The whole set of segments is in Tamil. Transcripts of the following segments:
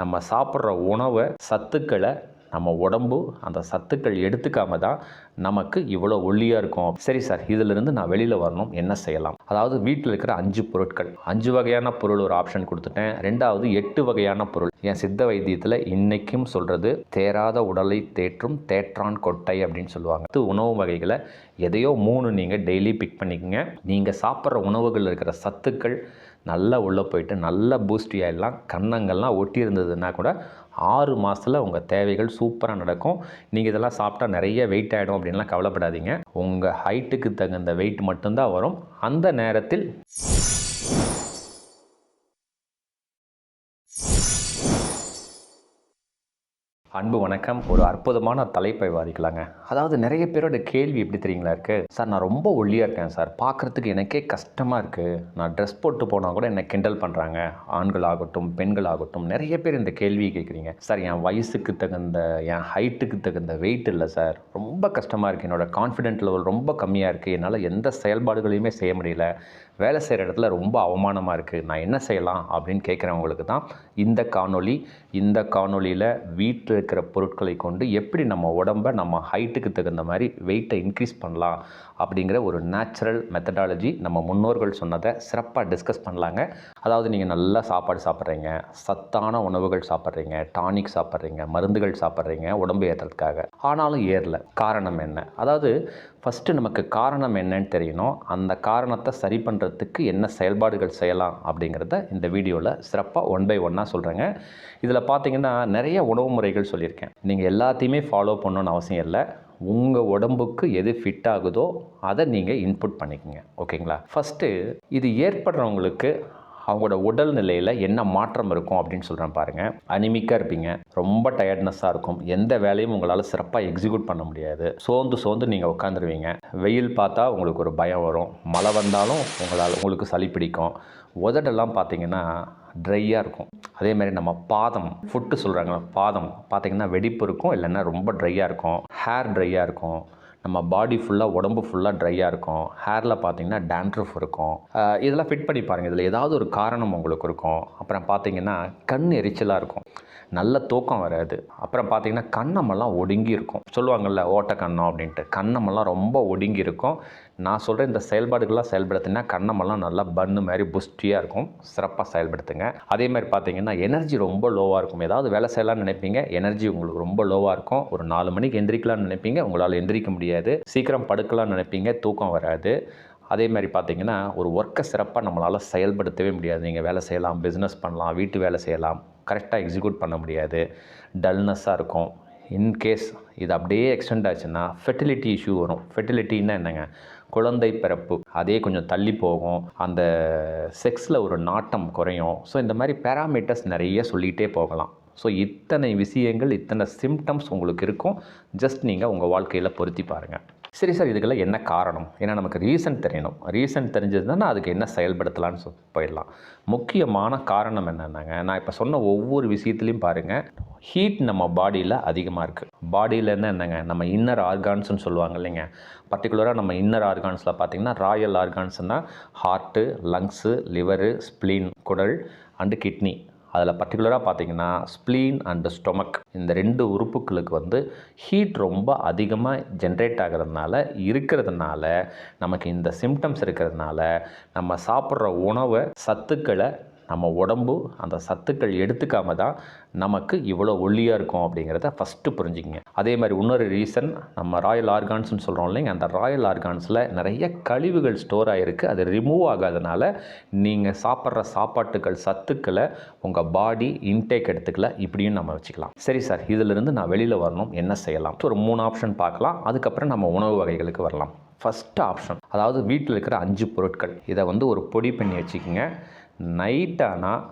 நம்ம சாப்பிட்ற உணவை சத்துக்களை நம்ம உடம்பு அந்த சத்துக்கள் எடுத்துக்காம தான் நமக்கு இவ்வளோ ஒல்லியாக இருக்கும். சரி சார் இதிலிருந்து நான் வெளியில் வரணும். என்ன செய்யலாம்? அதாவது வீட்டில் இருக்கிற அஞ்சு பொருட்கள். அஞ்சு வகையான பொருள் ஒரு ஆப்ஷன் கொடுத்துட்டேன். ரெண்டாவது எட்டு வகையான பொருள். என் சித்த வைத்தியத்தில் இன்றைக்கும் சொல்கிறது தேராத உடலை தேற்றும் தேற்றான் கொட்டை அப்படின்னு சொல்லுவாங்க. இது உணவு வகைகளை எதையோ மூணு நீங்கள் டெய்லி பிக் பண்ணிக்கங்க. நீங்கள் சாப்பிட்ற உணவுகளில் இருக்கிற சத்துக்கள் நல்லா உள்ளே போயிட்டு நல்லா பூஸ்டி ஆகிடலாம் கன்னங்கள்லாம் ஒட்டி இருந்ததுன்னா கூட ஆறு மாதத்தில் உங்கள் தேவைகள் சூப்பராக நடக்கும். நீங்கள் இதெல்லாம் சாப்பிட்டா நிறைய வெயிட் ஆகிடும் அப்படின்லாம் கவலைப்படாதீங்க. உங்கள் ஹைட்டுக்கு தகுந்த வெயிட் மட்டும்தான் வரும். அந்த நேரத்தில் அன்பு வணக்கம். ஒரு அற்புதமான தலைப்பை வாதிக்கலாங்க அதாவது நிறைய பேரோட கேள்வி எப்படி தெரியுங்களா இருக்குது சார் நான் ரொம்ப ஒல்லியாக இருக்கேன் சார். பார்க்குறதுக்கு எனக்கே கஷ்டமாக இருக்குது நான் ட்ரெஸ் போட்டு போனால் கூட என்னை கிண்டல் பண்ணுறாங்க ஆண்கள் ஆகட்டும் பெண்கள் ஆகட்டும் நிறைய பேர் இந்த கேள்வியை கேட்குறீங்க. சார் என் வயசுக்கு தகுந்த என் ஹைட்டுக்கு தகுந்த வெயிட் இல்லை சார். ரொம்ப கஷ்டமாக இருக்குது என்னோட கான்ஃபிடென்ட் லெவல் ரொம்ப கம்மியாக இருக்குது என்னால் எந்த செயல்பாடுகளையுமே செய்ய முடியல. வேலை செய்கிற இடத்துல ரொம்ப அவமானமாக இருக்குது நான் என்ன செய்யலாம்? அப்படின்னு கேட்குறவங்களுக்கு தான் இந்த காணொளி இந்த காணொளியில் வீட்டில் இருக்கிற பொருட்களை கொண்டு எப்படி நம்ம உடம்பை நம்ம ஹைட்டுக்கு தகுந்த மாதிரி வெயிட்டை இன்க்ரீஸ் பண்ணலாம் அப்படிங்கிற ஒரு நேச்சுரல் மெத்தடாலஜி நம்ம முன்னோர்கள் சொன்னதை சிறப்பாக டிஸ்கஸ் பண்ணலாங்க. அதாவது நீங்கள் நல்லா சாப்பாடு சாப்பிட்றீங்க சத்தான உணவுகள் சாப்பிட்றீங்க டானிக் சாப்பிட்றீங்க மருந்துகள் சாப்பிட்றீங்க உடம்பு ஏற்றுறதுக்காக ஆனாலும் ஏறல. காரணம் என்ன? அதாவது ஃபஸ்ட்டு நமக்கு காரணம் என்னன்னு தெரியணும். அந்த காரணத்தை சரி பண்ணுறதுக்கு என்ன செயல்பாடுகள் செய்யலாம் அப்படிங்கிறத இந்த வீடியோவில் சிறப்பாக ஒன் பை ஒன்னாக சொல்கிறேங்க இதில் பார்த்தீங்கன்னா நிறைய உணவு முறைகள் சொல்லியிருக்கேன். நீங்கள் எல்லாத்தையுமே ஃபாலோ பண்ணணும்னு அவசியம் இல்லை. உங்கள் உடம்புக்கு எது ஃபிட் ஆகுதோ அதை நீங்கள் இன்புட் பண்ணிக்கோங்க. ஓகேங்களா ஃபஸ்ட்டு இது ஏற்படுறவங்களுக்கு அவங்களோட உடல் நிலையில் என்ன மாற்றம் இருக்கும் அப்படின்னு சொல்கிறேன் பாருங்கள் அனிமிக்காக இருப்பீங்க. ரொம்ப டயர்ட்னஸாக இருக்கும். எந்த வேலையும் உங்களால் சிறப்பாக எக்ஸிக்யூட் பண்ண முடியாது. சோர்ந்து சோர்ந்து நீங்கள் உட்காந்துருவீங்க வெயில் பார்த்தா உங்களுக்கு ஒரு பயம் வரும். மழை வந்தாலும் உங்களால் உங்களுக்கு சளி பிடிக்கும். உதடெல்லாம் பார்த்தீங்கன்னா ட்ரையாக இருக்கும். அதே மாதிரி நம்ம பாதம் ஃபுட்டு சொல்கிறாங்க பாதம். பார்த்தீங்கன்னா வெடிப்பு இருக்கும் இல்லைன்னா ரொம்ப ட்ரையாக இருக்கும். ஹேர் ட்ரையாக இருக்கும். நம்ம பாடி ஃபுல்லாக உடம்பு ஃபுல்லாக ட்ரையாக இருக்கும். ஹேரில் பார்த்தீங்கன்னா டேண்ட்ரஃப் இருக்கும். இதெல்லாம் ஃபிட் பண்ணி பாருங்கள் இதில் ஏதாவது ஒரு காரணம் உங்களுக்கு இருக்கும். அப்புறம் பார்த்தீங்கன்னா கண் எரிச்சலாக இருக்கும். நல்ல தூக்கம் வராது. அப்புறம் பார்த்தீங்கன்னா கண்ணமெல்லாம் ஒடுங்கி இருக்கும் சொல்லுவாங்கள்ல ஓட்ட கண்ணம் அப்படின்ட்டு. கண்ணமெல்லாம் ரொம்ப ஒடுங்கி இருக்கும் நான் சொல்கிற இந்த செயல்பாடுகள்லாம் செயல்படுத்தினா கண்ணமெல்லாம் நல்லா பன்னு மாதிரி புஷ்டியாக இருக்கும். சிறப்பாக செயல்படுத்துங்க. அதே மாதிரி பார்த்தீங்கன்னா எனர்ஜி ரொம்ப லோவாக இருக்கும். ஏதாவது வேலை செய்யலாம்னு நினைப்பீங்க எனர்ஜி உங்களுக்கு ரொம்ப லோவாக இருக்கும். ஒரு நாலு மணிக்கு எந்திரிக்கலாம்னு நினைப்பீங்க உங்களால் எந்திரிக்க முடியாது. சீக்கிரம் படுக்கலாம்னு நினைப்பீங்க தூக்கம் வராது. அதே மாதிரி பார்த்தீங்கன்னா ஒரு ஒர்க்கை சிறப்பாக நம்மளால் செயல்படுத்தவே முடியாது. நீங்கள் வேலை செய்யலாம் பிஸ்னஸ் பண்ணலாம் வீட்டு வேலை செய்யலாம் கரெக்டாக எக்ஸிக்யூட் பண்ண முடியாது. டல்னஸ்ஸாக இருக்கும். இன்கேஸ் இது அப்படியே எக்ஸ்டெண்ட் ஆச்சுன்னா ஃபெர்டிலிட்டி இஷ்யூ வரும். ஃபெர்டிலிட்டின்னா என்னங்க? குழந்தை பிறப்பு. அதே கொஞ்சம் தள்ளி போகும். அந்த செக்ஸில் ஒரு நாட்டம் குறையும். ஸோ இந்த மாதிரி பேராமீட்டர்ஸ் நிறைய சொல்லிகிட்டே போகலாம். ஸோ இத்தனை விஷயங்கள் இத்தனை சிம்டம்ஸ் உங்களுக்கு இருக்கும். ஜஸ்ட் நீங்கள் உங்கள் வாழ்க்கையில் பொருத்தி பாருங்கள் சரி சார் இதுக்கெல்லாம் என்ன காரணம்? ஏன்னா நமக்கு ரீசன் தெரியணும். ரீசன் தெரிஞ்சதுன்னா அதுக்கு என்ன செயல்படுத்தலாம்னு சொ போயிடலாம். முக்கியமான காரணம் என்னென்னாங்க நான் இப்போ சொன்ன ஒவ்வொரு விஷயத்துலையும் பாருங்கள் ஹீட் நம்ம பாடியில் அதிகமாக இருக்குது பாடியில் என்ன என்னங்க நம்ம இன்னர் ஆர்கான்ஸ்னு சொல்லுவாங்க இல்லைங்க. பர்டிகுலராக நம்ம இன்னர் ஆர்கான்ஸில் பார்த்திங்கன்னா ராயல் ஆர்கான்ஸ்னால் ஹார்ட்டு லங்ஸு லிவரு ஸ்ப்ளீன் குடல் அண்டு கிட்னி அதில் பர்டிகுலராக பார்த்தீங்கன்னா ஸ்ப்ளீன் அண்டு ஸ்டொமக் இந்த ரெண்டு உறுப்புகளுக்கு வந்து ஹீட் ரொம்ப அதிகமாக ஜென்ரேட் ஆகிறதுனால இருக்கிறதுனால நமக்கு இந்த சிம்டம்ஸ் இருக்கிறதுனால நம்ம சாப்பிட்ற உணவை சத்துக்களை நம்ம உடம்பு அந்த சத்துக்கள் எடுத்துக்காம தான் நமக்கு இவ்வளோ ஒல்லியாக இருக்கும் அப்படிங்கிறத ஃபஸ்ட்டு புரிஞ்சுக்கங்க. அதே மாதிரி இன்னொரு ரீசன் நம்ம ராயல் ஆர்கான்ஸ்னு சொல்கிறோம் இல்லைங்க அந்த ராயல் ஆர்கான்ஸில் நிறைய கழிவுகள் ஸ்டோர் ஆகிருக்கு அது ரிமூவ் ஆகாதனால நீங்கள் சாப்பிட்ற சாப்பாட்டுகள் சத்துக்களை உங்கள் பாடி இன்டேக் எடுத்துக்கல இப்படியும் நம்ம வச்சுக்கலாம். சரி சார் இதிலிருந்து நான் வெளியில் வரணும். என்ன செய்யலாம்? ஒரு மூணு ஆப்ஷன் பார்க்கலாம். அதுக்கப்புறம் நம்ம உணவு வகைகளுக்கு வரலாம். ஃபஸ்ட்டு ஆப்ஷன் அதாவது வீட்டில் இருக்கிற அஞ்சு பொருட்கள். இதை வந்து ஒரு பொடி பண்ணி வச்சுக்கோங்க. நைட் ஆனால்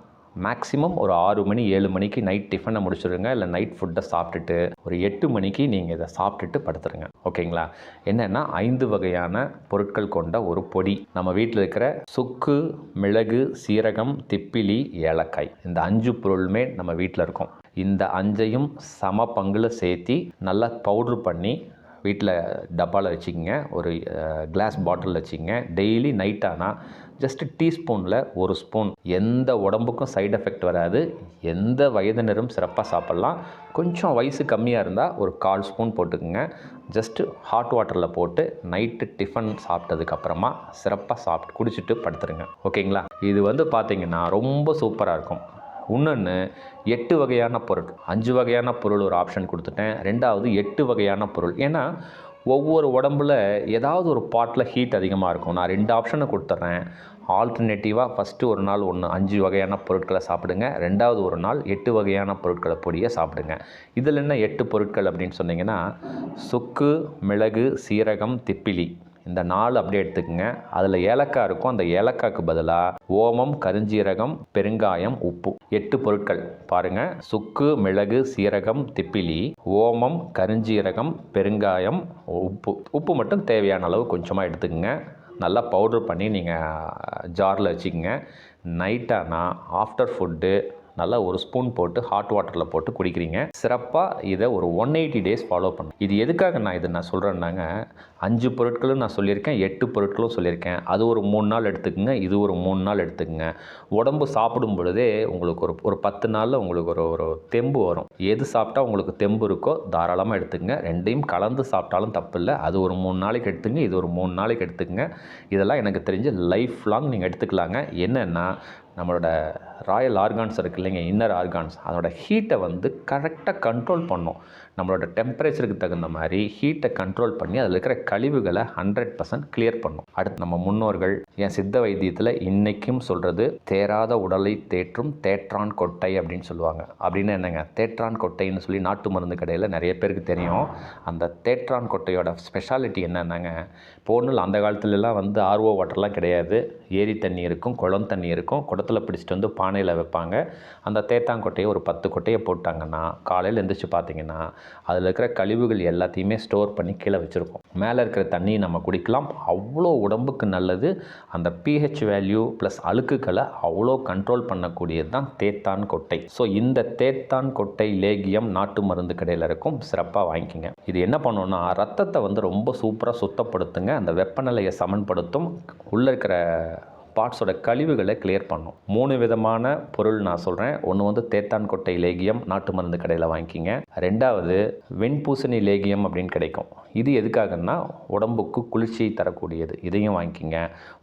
மேக்ஸிமம் ஒரு ஆறு மணி ஏழு மணிக்கு நைட் டிஃபனை முடிச்சிடுங்க இல்லை நைட் ஃபுட்டை சாப்பிட்டுட்டு ஒரு எட்டு மணிக்கு நீங்கள் இதை சாப்பிட்டுட்டு படுத்துருங்க. ஓகேங்களா? என்னென்னா ஐந்து வகையான பொருட்கள் கொண்ட ஒரு பொடி. நம்ம வீட்டில் இருக்கிற சுக்கு மிளகு சீரகம் திப்பிலி ஏலக்காய். இந்த அஞ்சு பொருளுமே நம்ம வீட்டில் இருக்கும். இந்த அஞ்சையும் சம பங்கில் சேர்த்தி நல்லா பவுட்ரு பண்ணி வீட்டில் டப்பாவில் வச்சுக்கோங்க ஒரு கிளாஸ் பாட்டில் வச்சுக்கோங்க. டெய்லி நைட் ஆனால் ஜஸ்ட் டீஸ்பூனில் ஒரு ஸ்பூன் எந்த உடம்புக்கும் சைடு எஃபெக்ட் வராது. எந்த வயதினரும் சிறப்பாக சாப்பிட்லாம். கொஞ்சம் வயசு கம்மியாக இருந்தால் ஒரு கால் ஸ்பூன் போட்டுக்கோங்க. ஜஸ்ட்டு ஹாட் வாட்டரில் போட்டு நைட்டு டிஃபன் சாப்பிட்டதுக்கப்புறமா சிறப்பாக சாப்பிட்டு குடிச்சிட்டு படுத்துருங்க. ஓகேங்களா இது வந்து பார்த்திங்கன்னா ரொம்ப சூப்பராக இருக்கும். இன்னொன்று எட்டு வகையான பொருள். அஞ்சு வகையான பொருள் ஒரு ஆப்ஷன் கொடுத்துட்டேன். ரெண்டாவது எட்டு வகையான பொருள். ஏன்னா ஒவ்வொரு உடம்புல ஏதாவது ஒரு பாட்டில் ஹீட் அதிகமாக இருக்கும். நான் ரெண்டு ஆப்ஷனை கொடுத்துட்றேன். ஆல்டர்னேட்டிவாக ஃபஸ்ட்டு ஒரு நாள் ஒன்று அஞ்சு வகையான பொருட்களை சாப்பிடுங்க. ரெண்டாவது ஒரு நாள் எட்டு வகையான பொருட்களை பொடியை சாப்பிடுங்க. இதில் என்ன எட்டு பொருட்கள் அப்படின்னு சொன்னிங்கன்னா சுக்கு மிளகு சீரகம் திப்பிலி. இந்த நாலு அப்படியே எடுத்துக்கோங்க. அதில் ஏலக்காய் இருக்கும். அந்த ஏலக்காய்க்கு பதிலாக ஓமம் கருஞ்சீரகம் பெருங்காயம் உப்பு. எட்டு பொருட்கள். பாருங்கள் சுக்கு மிளகு சீரகம் திப்பிலி ஓமம் கருஞ்சீரகம் பெருங்காயம் உப்பு. உப்பு மட்டும் தேவையான அளவு கொஞ்சமாக எடுத்துக்கோங்க. நல்லா பவுடர் பண்ணி நீங்கள் ஜாரில் வச்சுக்கோங்க. நைட்டானா ஆஃப்டர் ஃபுட்டு நல்லா ஒரு ஸ்பூன் போட்டு ஹாட் வாட்டரில் போட்டு குடிக்கிறீங்க. சிறப்பாக இதை ஒரு ஒன் எயிட்டி டேஸ் ஃபாலோ பண்ணும் இது எதுக்காக நான் இதை நான் சொல்கிறேன்னாங்க அஞ்சு பொருட்களும் நான் சொல்லியிருக்கேன் எட்டு பொருட்களும் சொல்லியிருக்கேன். அது ஒரு மூணு நாள் எடுத்துக்கோங்க இது ஒரு மூணு நாள் எடுத்துக்கோங்க. உடம்பு சாப்பிடும் பொழுதே உங்களுக்கு ஒரு ஒரு பத்து நாளில் உங்களுக்கு ஒரு ஒரு தெம்பு வரும். எது சாப்பிட்டா உங்களுக்கு தெம்பு இருக்கோ தாராளமாக எடுத்துக்கங்க. ரெண்டையும் கலந்து சாப்பிட்டாலும் தப்பு இல்லை அது ஒரு மூணு நாளைக்கு எடுத்துங்க இது ஒரு மூணு நாளைக்கு எடுத்துக்கங்க. இதெல்லாம் எனக்கு தெரிஞ்சு லைஃப் லாங் நீங்கள் எடுத்துக்கலாங்க. என்னென்னா நம்மளோட ராயல் ஆர்கான்ஸ் இருக்கு இல்லைங்க இன்னர் ஆர்கான்ஸ். அதோடய ஹீட்டை வந்து கரெக்டாக கண்ட்ரோல் பண்ணும். நம்மளோட டெம்பரேச்சருக்கு தகுந்த மாதிரி ஹீட்டை கண்ட்ரோல் பண்ணி அதில் இருக்கிற கழிவுகளை ஹண்ட்ரட் பர்சன்ட் கிளியர் பண்ணும். அடுத்து நம்ம முன்னோர்கள் என் சித்த வைத்தியத்தில் இன்றைக்கும் சொல்கிறது தேராத உடலை தேற்றும் தேற்றான் கொட்டை அப்படின்னு சொல்லுவாங்க. அப்படின்னு என்னங்க? தேற்றான் கொட்டைன்னு சொல்லி நாட்டு மருந்து கடையில் நிறைய பேருக்கு தெரியும். அந்த தேற்றான் கொட்டையோட ஸ்பெஷாலிட்டி என்னென்னாங்க? போனில் அந்த காலத்துலலாம் வந்து ஆர்ஓ வாட்டர்லாம் கிடையாது. ஏரி தண்ணி இருக்கும் குளம் தண்ணி இருக்கும். குடத்தில் பிடிச்சிட்டு வந்து பானையில் வைப்பாங்க. அந்த தேத்தாங்கொட்டையை ஒரு பத்து கொட்டையை போட்டாங்கன்னா காலையில் எழுந்திரிச்சு பார்த்தீங்கன்னா அதில் இருக்கிற கழிவுகள் எல்லாத்தையுமே ஸ்டோர் பண்ணி கீழே வச்சுருக்கோம். மேலே இருக்கிற தண்ணியை நம்ம குடிக்கலாம். அவ்வளோ உடம்புக்கு நல்லது. அந்த பிஹெச் வேல்யூ ப்ளஸ் அழுக்குகளை அவ்வளோ கண்ட்ரோல் பண்ணக்கூடியது தான் தேத்தான் கொட்டை. ஸோ இந்த தேத்தான் கொட்டை லேகியம் நாட்டு மருந்து கடையில் இருக்கும். சிறப்பாக வாங்கிக்கிங்க. இது என்ன பண்ணோன்னா ரத்தத்தை வந்து ரொம்ப சூப்பராக சுத்தப்படுத்துங்க. அந்த வெப்பநிலையை சமன்படுத்தும். உள்ளே இருக்கிற பார்ட்ஸோட கழிவுகளை கிளியர் பண்ணும். மூணு விதமான பொருள் நான் சொல்கிறேன் ஒன்று வந்து தேத்தான் கொட்டை லேகியம் நாட்டு மருந்து கடையில் வாங்கிக்கிங்க. ரெண்டாவது வெண்பூசணி லேகியம் அப்படின்னு கிடைக்கும். இது எதுக்காகன்னா உடம்புக்கு குளிர்ச்சியை தரக்கூடியது. இதையும் வாங்கிக்கிங்க.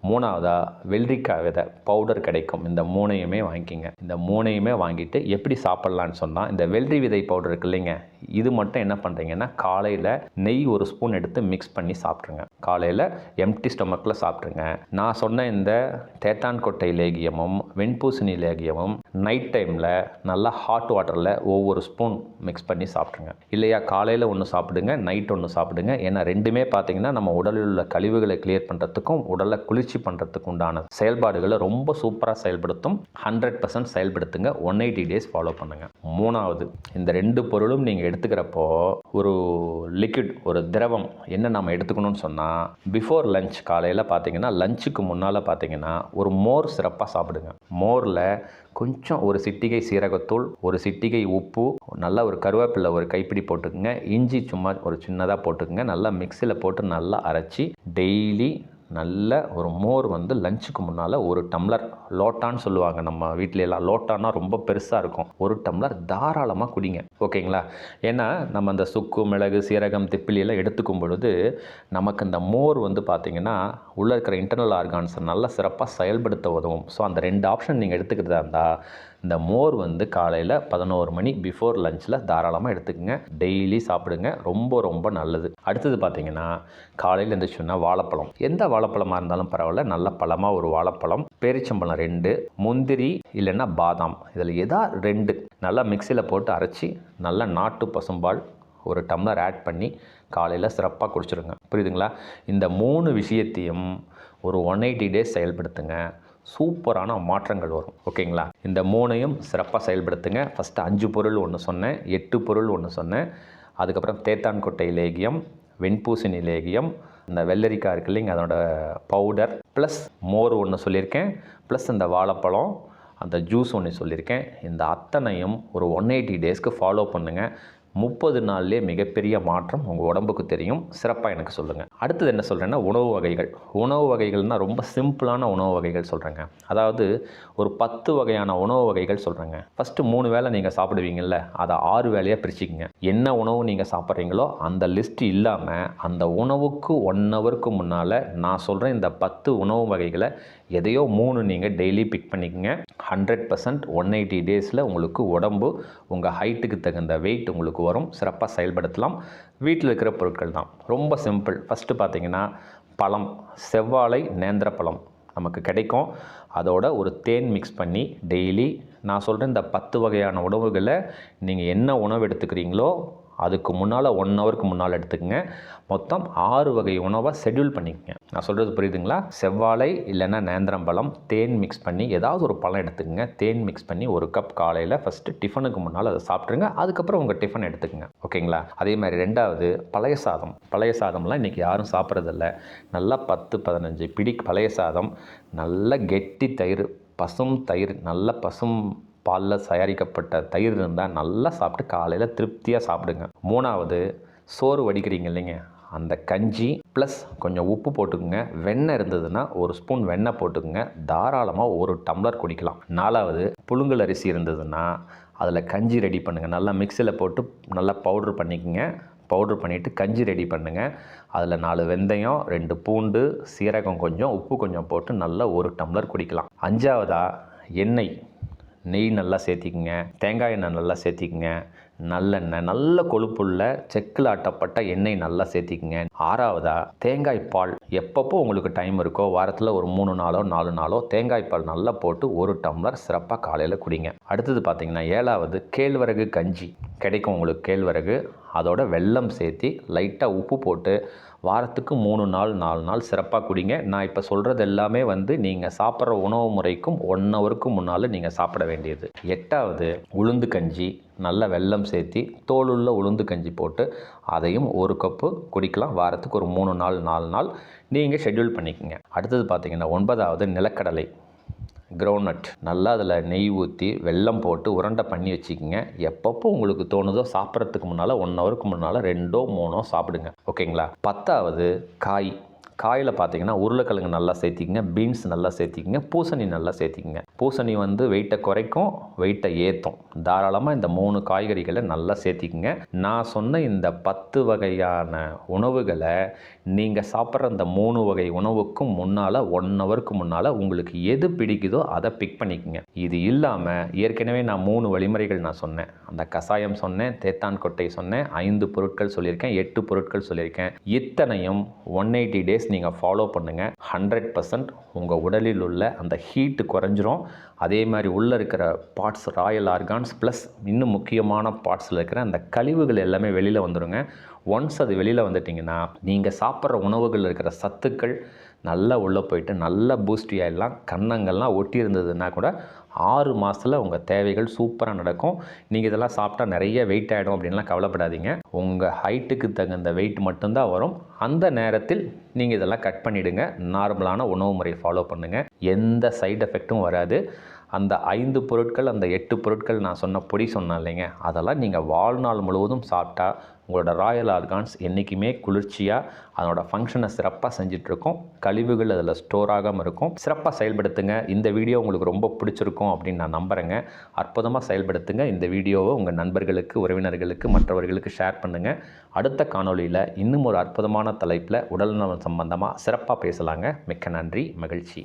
மூணாவதாக வெள்ளரிக்காய் விதை பவுடர் கிடைக்கும். இந்த மூணையுமே வாங்கிக்கிங்க. இந்த மூணையுமே வாங்கிட்டு எப்படி சாப்பிட்லான்னு சொன்னால் இந்த வெள்ளரி விதை பவுடர் இருக்கு இல்லைங்க இது மட்டும் என்ன பண்ணுறீங்கன்னா காலையில் நெய் ஒரு ஸ்பூன் எடுத்து மிக்ஸ் பண்ணி சாப்பிட்ருங்க. காலையில் எம்டி ஸ்டொமக்கில் சாப்பிட்ருங்க. நான் சொன்ன இந்த தேட்டான் கொட்டை லேகியமும் வெண்பூசணி லேகியமும் நைட் டைமில் நல்லா ஹாட் வாட்டரில் ஒவ்வொரு ஸ்பூன் மிக்ஸ் பண்ணி சாப்பிட்ருங்க. இல்லையா காலையில் ஒன்று சாப்பிடுங்க நைட் ஒன்று சாப்பிடுங்க. ஏன்னா ரெண்டுமே பார்த்தீங்கன்னா நம்ம உடலில் உள்ள கழிவுகளை கிளியர் பண்ணுறதுக்கும் உடலை குளிர்ச்சி பண்ணுறதுக்கு உண்டான செயல்பாடுகளை ரொம்ப சூப்பராக செயல்படுத்தும். ஹண்ட்ரட் பர்சன்ட் செயல்படுத்துங்க. ஒன் எயிட்டி டேஸ் ஃபாலோ பண்ணுங்கள் மூணாவது இந்த ரெண்டு பொருளும் நீங்கள் எடுத்துக்கிறப்போ ஒரு லிக்விட் ஒரு திரவம் என்ன நம்ம எடுத்துக்கணும்னு சொன்னால் பிஃபோர் லஞ்ச் காலையில் பார்த்தீங்கன்னா லஞ்சுக்கு முன்னால் பார்த்தீங்கன்னா ஒரு மோர் சிறப்பாக சாப்பிடுங்க. மோரில் கொஞ்சம் ஒரு சிட்டிகை சீரகத்தூள் ஒரு சிட்டிகை உப்பு நல்லா ஒரு கருவேப்பிலை ஒரு கைப்பிடி போட்டுக்குங்க. இஞ்சி சும்மா ஒரு சின்னதாக போட்டுக்குங்க. நல்லா மிக்சியில் போட்டு நல்லா அரைச்சி டெய்லி நல்ல ஒரு மோர் வந்து லஞ்சுக்கு முன்னால் ஒரு டம்ளர் லோட்டான்னு சொல்லுவாங்க. நம்ம வீட்டில எல்லாம் லோட்டான்னா ரொம்ப பெருசாக இருக்கும். ஒரு டம்ளர் தாராளமாக குடிங்க. ஓகேங்களா? ஏன்னா நம்ம அந்த சுக்கு மிளகு சீரகம் திப்பிலியெல்லாம் எடுத்துக்கும் பொழுது நமக்கு இந்த மோர் வந்து பார்த்திங்கன்னா உள்ளே இருக்கிற இன்டர்னல் ஆர்கான்ஸை நல்லா சிறப்பாக செயல்படுத்த உதவும். ஸோ அந்த ரெண்டு ஆப்ஷன் நீங்கள் எடுத்துக்கிறதா இருந்தால் இந்த மோர் வந்து காலையில் பதினோரு மணி பிஃபோர் லஞ்சில் தாராளமாக எடுத்துக்கோங்க. டெய்லி சாப்பிடுங்க. ரொம்ப ரொம்ப நல்லது. அடுத்தது பார்த்தீங்கன்னா காலையில் எழுந்திரிச்சோன்னா வாழைப்பழம். எந்த வாழைப்பழமாக இருந்தாலும் பரவாயில்ல. நல்ல பழமாக ஒரு வாழைப்பழம். பேரிச்சம்பழம் ரெண்டு. முந்திரி இல்லைன்னா பாதாம். இதில் எதா ரெண்டு. நல்லா மிக்சியில் போட்டு அரைச்சி நல்லா நாட்டு பசும்பால் ஒரு டம்ளர் ஆட் பண்ணி காலையில் சிறப்பாக குடிச்சிருங்க. புரியுதுங்களா? இந்த மூணு விஷயத்தையும் ஒரு ஒன் எயிட்டி டேஸ் செயல்படுத்துங்க. சூப்பரான மாற்றங்கள் வரும் ஓகேங்களா? இந்த மூணையும் சிறப்பாக செயல்படுத்துங்க. ஃபஸ்ட்டு அஞ்சு பொருள் ஒன்று சொன்னேன் எட்டு பொருள் ஒன்று சொன்னேன். அதுக்கப்புறம் தேத்தான்கொட்டை லேகியம் வெண்பூசணி லேகியம் இந்த வெள்ளரிக்காய் இருக்கு இல்லைங்க அதோட பவுடர் ப்ளஸ் மோர் ஒன்று சொல்லியிருக்கேன் ப்ளஸ் இந்த வாழைப்பழம் அந்த ஜூஸ் ஒன்று சொல்லியிருக்கேன். இந்த அத்தனையும் ஒரு ஒன் எயிட்டி டேஸ்க்கு ஃபாலோ பண்ணுங்கள் முப்பது நாள்லேயே மிகப்பெரிய மாற்றம் உங்கள் உடம்புக்கு தெரியும். சிறப்பாக எனக்கு சொல்லுங்கள் அடுத்தது என்ன சொல்கிறேன்னா உணவு வகைகள். உணவு வகைகள்னால் ரொம்ப சிம்பிளான உணவு வகைகள் சொல்கிறேங்க அதாவது ஒரு பத்து வகையான உணவு வகைகள் சொல்கிறேங்க ஃபஸ்ட்டு மூணு வேளை நீங்கள் சாப்பிடுவீங்கல்ல அதை ஆறு வேலையாக பிரிச்சுக்கங்க. என்ன உணவு நீங்கள் சாப்பிட்றீங்களோ அந்த லிஸ்ட் இல்லாமல் அந்த உணவுக்கு ஒன் ஹவருக்கு முன்னால் நான் சொல்கிறேன் இந்த பத்து உணவு வகைகளை எதையோ மூணு நீங்கள் டெய்லி பிக் பண்ணிக்கங்க. ஹண்ட்ரட் பர்சன்ட் ஒன் எயிட்டி டேஸில் உங்களுக்கு உடம்பு உங்கள் ஹைட்டுக்கு தகுந்த வெயிட் உங்களுக்கு வரும். சிறப்பாக செயல்படுத்தலாம். வீட்டில் இருக்கிற பொருட்கள் தான். ரொம்ப சிம்பிள் ஃபஸ்ட்டு பார்த்தீங்கன்னா பழம். செவ்வாழை நேந்திர பழம் நமக்கு கிடைக்கும். அதோட ஒரு தேன் மிக்ஸ் பண்ணி டெய்லி நான் சொல்கிறேன் இந்த பத்து வகையான உணவுகளை நீங்கள் என்ன உணவு எடுத்துக்கிறீங்களோ அதுக்கு முன்னால் ஒன் ஹவருக்கு முன்னால் எடுத்துக்கங்க. மொத்தம் ஆறு வகை உணவை ஷெட்யூல் பண்ணிக்கங்க. நான் சொல்கிறது புரியுதுங்களா? செவ்வாழை இல்லைன்னா நேந்திரம் பழம் தேன் மிக்ஸ் பண்ணி ஏதாவது ஒரு பழம் எடுத்துக்கங்க. தேன் மிக்ஸ் பண்ணி ஒரு கப் காலையில் ஃபஸ்ட்டு டிஃபனுக்கு முன்னால் அதை சாப்பிட்ருங்க அதுக்கப்புறம் உங்கள் டிஃபன் எடுத்துக்கங்க. ஓகேங்களா? அதே மாதிரி ரெண்டாவது பழைய சாதம். பழைய சாதம்லாம் இன்றைக்கி யாரும் சாப்பிட்றதில்ல. நல்லா பத்து பதினஞ்சு பிடி பழைய சாதம். நல்ல கெட்டி தயிர் பசும் தயிர் நல்ல பசும் பாலில் தயாரிக்கப்பட்ட தயிர் இருந்தால் நல்லா சாப்பிட்டு காலையில் திருப்தியாக சாப்பிடுங்க. மூணாவது சோறு வடிக்கிறீங்க இல்லைங்க. அந்த கஞ்சி ப்ளஸ் கொஞ்சம் உப்பு போட்டுக்குங்க. வெண்ணெய் இருந்ததுன்னா ஒரு ஸ்பூன் வெண்ணெய் போட்டுக்குங்க. தாராளமாக ஒரு டம்ளர் குடிக்கலாம். நாலாவது புழுங்கல் அரிசி இருந்ததுன்னா அதில் கஞ்சி ரெடி பண்ணுங்கள் நல்லா மிக்சியில் போட்டு நல்லா பவுட்ரு பண்ணிக்கோங்க. பவுட்ரு பண்ணிவிட்டு கஞ்சி ரெடி பண்ணுங்கள் அதில் நாலு வெந்தயம் ரெண்டு பூண்டு சீரகம் கொஞ்சம் உப்பு கொஞ்சம் போட்டு நல்லா ஒரு டம்ளர் குடிக்கலாம். அஞ்சாவதாக எண்ணெய். நெய் நல்லா சேர்த்திக்குங்க தேங்காய் எண்ணெய் நல்லா சேர்த்திக்குங்க நல்லெண்ணெய் நல்ல கொழுப்புள்ள செக்கில் ஆட்டப்பட்ட எண்ணெய் நல்லா சேர்த்திக்குங்க. ஆறாவதாக தேங்காய் பால் எப்பப்போ உங்களுக்கு டைம் இருக்கோ வாரத்தில் ஒரு மூணு நாளோ நாலு நாளோ தேங்காய் பால் நல்லா போட்டு ஒரு டம்ளர் சிறப்பாக காலையில் குடிங்க. அடுத்தது பார்த்தீங்கன்னா ஏழாவது கேழ்வரகு கஞ்சி. கிடைக்கும் உங்களுக்கு கேழ்வரகு அதோட வெல்லம் சேர்த்தி லைட்டாக உப்பு போட்டு வாரத்துக்கு மூணு நாள் நாலு நாள் சிறப்பாக குடிங்க. நான் இப்போ சொல்கிறது எல்லாமே வந்து நீங்கள் சாப்பிட்ற உணவு முறைக்கும் ஒன் ஹவருக்கு முன்னால் நீங்கள் சாப்பிட வேண்டியது. எட்டாவது உளுந்து கஞ்சி நல்ல வெல்லம் சேர்த்தி தோலுள்ள உளுந்து கஞ்சி போட்டு அதையும் ஒரு கப்பு குடிக்கலாம். வாரத்துக்கு ஒரு மூணு நாள் நாலு நாள் நீங்கள் ஷெட்யூல் பண்ணிக்கோங்க. அடுத்தது பார்த்திங்கன்னா ஒன்பதாவது நிலக்கடலை. கிரவுண்ட்நட் நல்லா அதில் நெய் ஊற்றி வெல்லம் போட்டு உருண்டை பண்ணி வச்சுக்கோங்க. எப்பப்போ உங்களுக்கு தோணுதோ சாப்பிட்றதுக்கு முன்னால் ஒன் ஹவருக்கு முன்னால் ரெண்டோ மூணோ சாப்பிடுங்க. ஓகேங்களா? பத்தாவது காய். காயில் பார்த்தீங்கன்னா உருளைக்கிழங்கு நல்லா சேர்த்திக்கங்க பீன்ஸ் நல்லா சேர்த்திக்கங்க பூசணி நல்லா சேர்த்திக்கங்க. பூசணி வந்து வெயிட்டை குறைக்கும் வெயிட்டை ஏற்றும் தாராளமாக இந்த மூணு காய்கறிகளை நல்லா சேர்த்திக்கங்க. நான் சொன்ன இந்த பத்து வகையான உணவுகளை நீங்கள் சாப்பிட்ற அந்த மூணு வகை உணவுக்கும் முன்னால் ஒன் ஹவருக்கு முன்னால் உங்களுக்கு எது பிடிக்குதோ அதை பிக் பண்ணிக்கோங்க. இது இல்லாமல் ஏற்கனவே நான் மூணு வழிமுறைகள் நான் சொன்னேன். அந்த கஷாயம் சொன்னேன் தேத்தான் கொட்டை சொன்னேன் ஐந்து பொருட்கள் சொல்லியிருக்கேன் எட்டு பொருட்கள் சொல்லியிருக்கேன். இத்தனையும் ஒன் எயிட்டி டேஸ் நீங்கள் ஃபாலோ பண்ணுங்கள் ஹண்ட்ரட் பர்சன்ட் உங்கள் உடலில் உள்ள அந்த ஹீட்டு குறைஞ்சிரும். அதே மாதிரி உள்ளே இருக்கிற பார்ட்ஸ் ராயல் ஆர்கான்ஸ் ப்ளஸ் இன்னும் முக்கியமான பார்ட்ஸில் இருக்கிற அந்த கழிவுகள் எல்லாமே வெளியில் வந்துடுங்க ஒன்ஸ் அது வெளியில் வந்துட்டிங்கன்னா நீங்கள் சாப்பிட்ற உணவுகளில் இருக்கிற சத்துக்கள் நல்லா உள்ளே போயிட்டு நல்லா பூஸ்டி ஆகிடலாம் கன்னங்கள்லாம் ஒட்டி இருந்ததுன்னா கூட ஆறு மாதத்தில் உங்கள் தேவைகள் சூப்பராக நடக்கும். நீங்கள் இதெல்லாம் சாப்பிட்டா நிறைய வெயிட் ஆகிடும் அப்படின்லாம் கவலைப்படாதீங்க. உங்கள் ஹைட்டுக்கு தகுந்த வெயிட் மட்டும்தான் வரும். அந்த நேரத்தில் நீங்கள் இதெல்லாம் கட் பண்ணிவிடுங்க நார்மலான உணவு முறை ஃபாலோ பண்ணுங்கள் எந்த சைடு எஃபெக்ட்டும் வராது. அந்த ஐந்து பொருட்கள் அந்த எட்டு பொருட்கள் நான் சொன்ன பொடி சொன்னேன் இல்லைங்க. அதெல்லாம் நீங்கள் வாழ்நாள் முழுவதும் சாப்பிட்டா உங்களோட ராயல் ஆர்கான்ஸ் என்றைக்குமே குளிர்ச்சியாக அதனோட ஃபங்க்ஷனை சிறப்பாக செஞ்சிட்ருக்கோம். கழிவுகள் அதில் ஸ்டோர் ஆகாமல் இருக்கும். சிறப்பாக செயல்படுத்துங்க. இந்த வீடியோ உங்களுக்கு ரொம்ப பிடிச்சிருக்கும் அப்படின்னு நான் நம்புகிறேங்க அற்புதமாக செயல்படுத்துங்க. இந்த வீடியோவை உங்கள் நண்பர்களுக்கு உறவினர்களுக்கு மற்றவர்களுக்கு ஷேர் பண்ணுங்கள் அடுத்த காணொளியில் இன்னும் ஒரு அற்புதமான தலைப்பில் உடல்நலம் சம்பந்தமாக சிறப்பாக பேசலாங்க. மிக்க நன்றி. மகிழ்ச்சி.